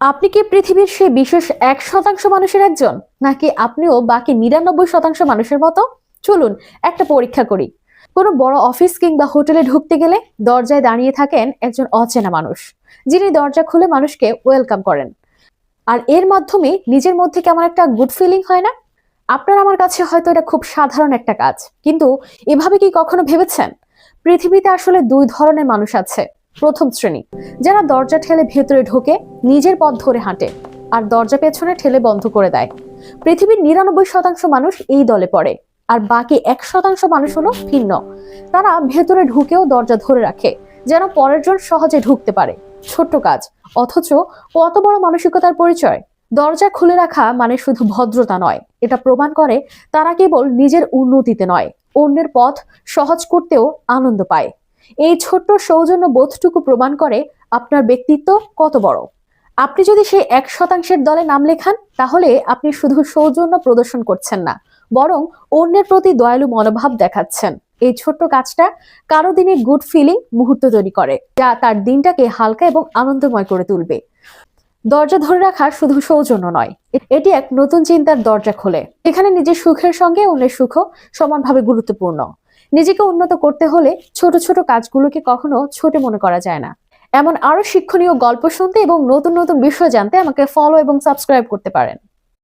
আপনি কি পৃথিবীর সেই বিশেষ এক শতাংশ মানুষের একজন? নাকি আপনিও বাকি নিরানব্বই শতাংশ মানুষের মতো? চলুন, একটা পরীক্ষা করি। কোনো বড় অফিস কিংবা হোটেলে ঢুকতে গেলে দরজায় দাঁড়িয়ে থাকেন একজন অচেনা মানুষ, যিনি দরজা খুলে মানুষকে ওয়েলকাম করেন। আর এর মাধ্যমে নিজের মধ্যে কেমন একটা গুড ফিলিং হয় না? আপনার আমার কাছে হয়তো এটা খুব সাধারণ একটা কাজ, কিন্তু এভাবে কি কখনো ভেবেছেন? পৃথিবীতে আসলে দুই ধরনের মানুষ আছে। প্রথম শ্রেণি। যারা দরজা ঠেলে ভেতরে ঢোকে, নিজের পথ ধরে হাঁটে আর দরজা পেছনে ঠেলে বন্ধ করে দেয়। পৃথিবীর নিরানব্বই শতাংশ মানুষ এই দলে পড়ে আর বাকি এক শতাংশ মানুষ হলো ভিন্ন। তারা ভেতরে ঢুকেও দরজা ধরে রাখে, যেন পরের জন সহজে ঢুকতে পারে। ছোট্ট কাজ, অথচ কত বড় মানসিকতার পরিচয়। দরজা খুলে রাখা মানে শুধু ভদ্রতা নয়, এটা প্রমাণ করে তারা কেবল নিজের উন্নতিতে নয়, অন্যের পথ সহজ করতেও আনন্দ পায়। এই ছোট্ট সৌজন্য বোধটুকু প্রমাণ করে আপনার ব্যক্তিত্ব কত বড়। আপনি যদি সেই এক শতাংশের দলে নাম লেখান, তাহলে আপনি শুধু সৌজন্য প্রদর্শন করছেন না, বরং অন্যের প্রতি দয়ালু মনোভাব দেখাচ্ছেন। এই ছোট্ট কাজটা কারও দিনে গুড ফিলিং মুহূর্ত তৈরি করে, যা তার দিনটাকে হালকা এবং আনন্দময় করে তুলবে। দরজা ধরে রাখা শুধু সৌজন্য নয়, এটি এক নতুন চিন্তার দরজা খোলে। এখানে নিজের সুখের সঙ্গে অন্যের সুখও সমানভাবে গুরুত্বপূর্ণ। নিজেকে উন্নত করতে হলে ছোট ছোট কাজগুলোকে কখনো ছোট মনে করা যায় না। এমন আরও শিক্ষণীয় গল্প শুনতে এবং নতুন নতুন বিষয় জানতে আমাকে ফলো এবং সাবস্ক্রাইব করতে পারেন।